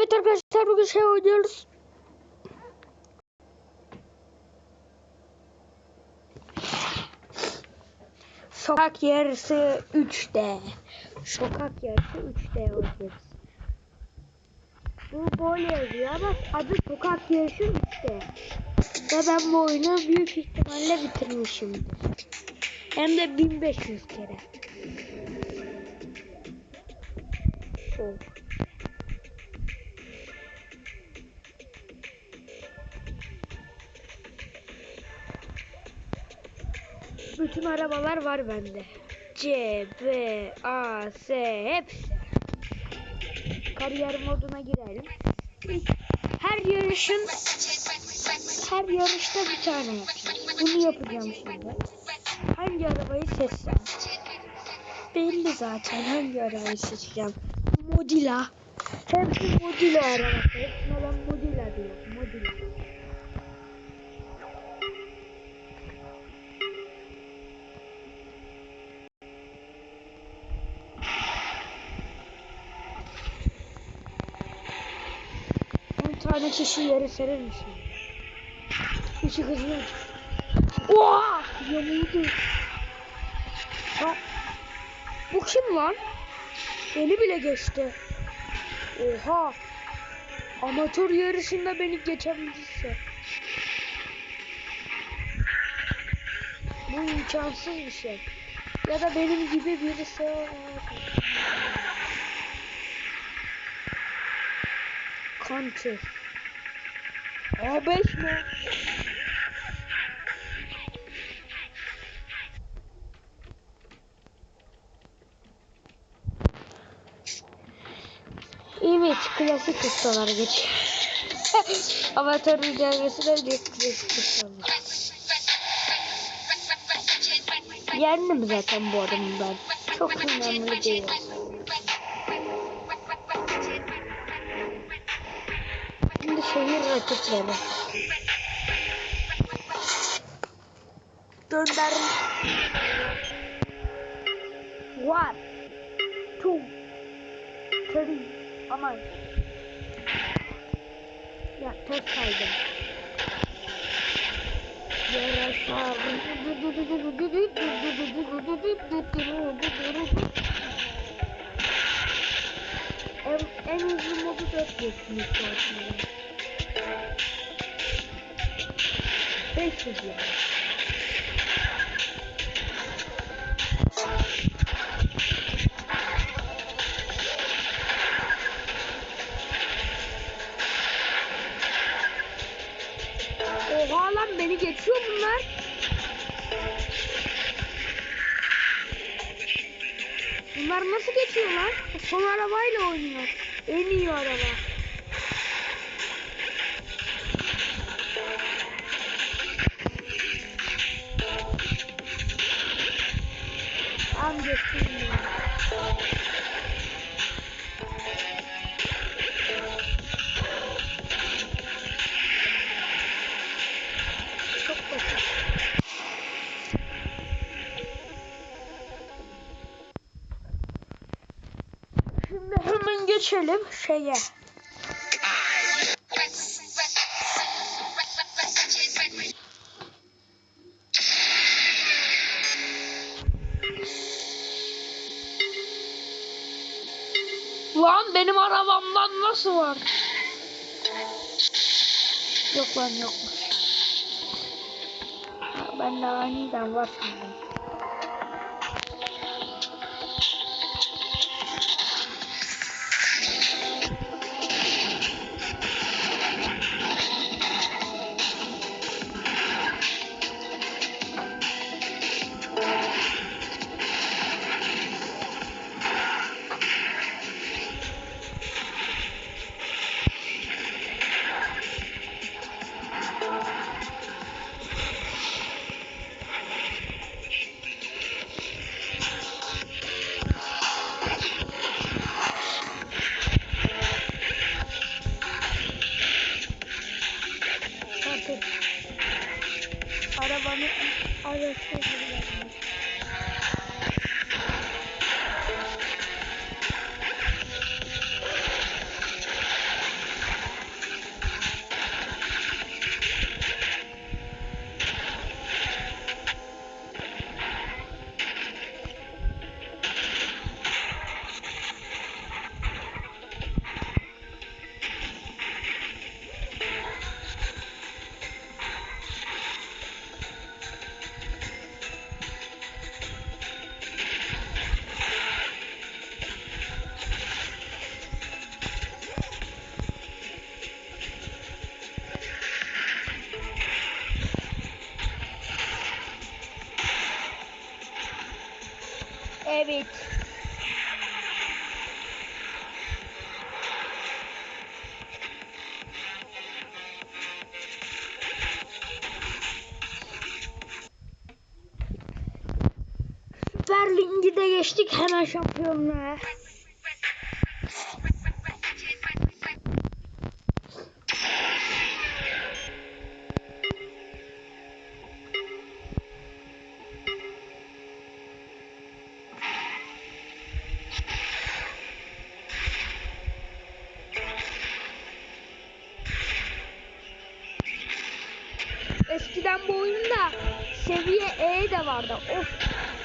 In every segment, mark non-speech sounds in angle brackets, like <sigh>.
Evet arkadaşlar bugün şey oynuyoruz. Sokak yarısı 3D. Sokak yarısı 3D oynuyoruz. Bu böyle yazıyor ama adı sokak yarışı 3D. Ve ben bu oyunu büyük ihtimalle bitirmişimdir. Hem de 1500 kere. Oh. Bütün arabalar var bende. C, B, A, S hepsi. Kariyer moduna girelim. Her yarışın her yarışta bir tane yapacağım. Bunu yapacağım şimdi. Hangi arabayı seçsem? Belli zaten hangi arabayı seçeceğim. Modila. Hepsi Modila arabası. Hepsine ben Modila diyorum. Tane kişi yere serer misin? Işık hızlı. Oha! Yamuldu. Ha. Bu kim lan? Beni bile geçti. Oha! Amatör yarışında beni geçebilirse. Bu imkansız bir şey. Ya da benim gibi birisi. Country. A5 mi? Evet, klasik ustalara geç. <laughs> Avatar mücadelesi de bir klasik ustalar. Yendim zaten bu adamı ben. Çok önemli değil. Şehir rakipleri. Gönder. One, two, three. Aman. Ya ters kaydım. Yarasa. En, en uzun modu 4 geçmiş aslında. 500 yani. Oha lan beni geçiyor bunlar. Bunlar nasıl geçiyor lan? Son arabayla oynuyor. En iyi araba. Geçelim şeye. Lan benim arabamdan nasıl var? Yok lan yokmuş. Ben de aniden var sandım. David. Süper geçtik hemen şampiyonluğa. Eskiden bu oyunda seviye E de vardı. Of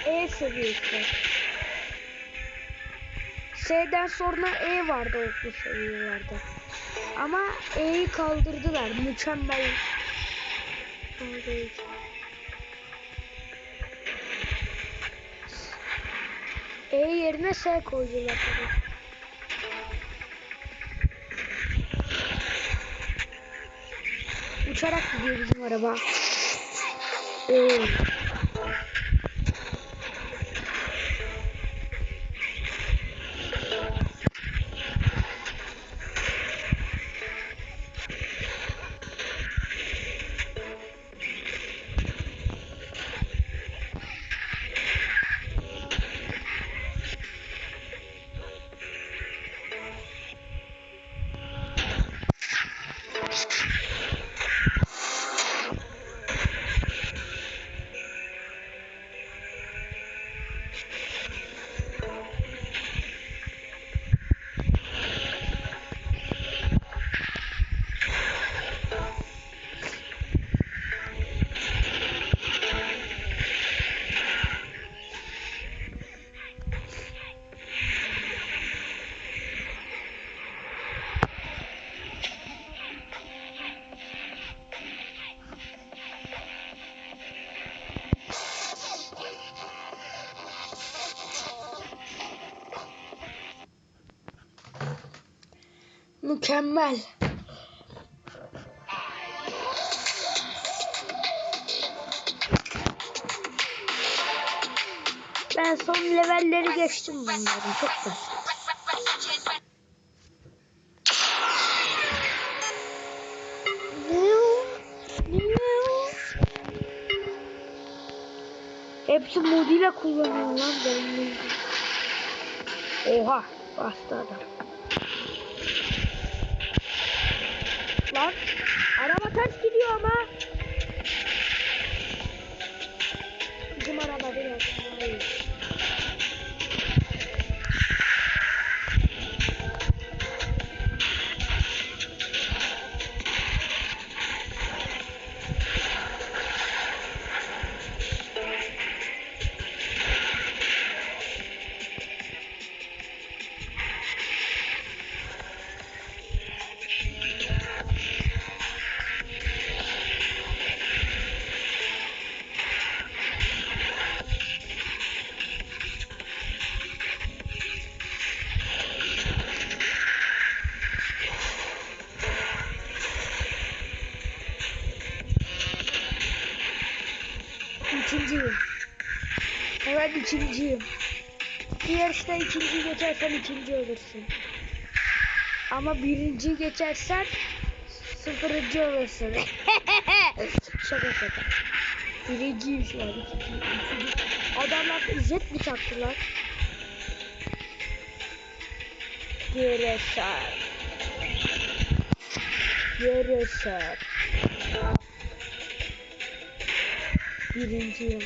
E seviyesi. S'den sonra E vardı o bu seviyelerde. Ama E'yi kaldırdılar. Mükemmel. E yerine S koydular. Uçarak gidiyor bizim araba. Oo. Mükemmel. Ben son levelleri geçtim bunların. Çok basit. Hepsi moduyla kullanıyor lan benim. Oha bastı adam. İkinciyim. Bir ikinci geçersen ikinci olursun. Ama birinci geçersen sıfırıncı olursun. <laughs> şaka şaka. Birinciyim şu an. ikinci, ikinci. Adamlar jet mi çaktılar? Yarışar. Yarışar. Birinciyim.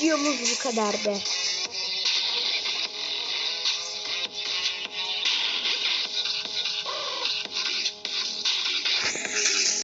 Videomuz bu kadardı.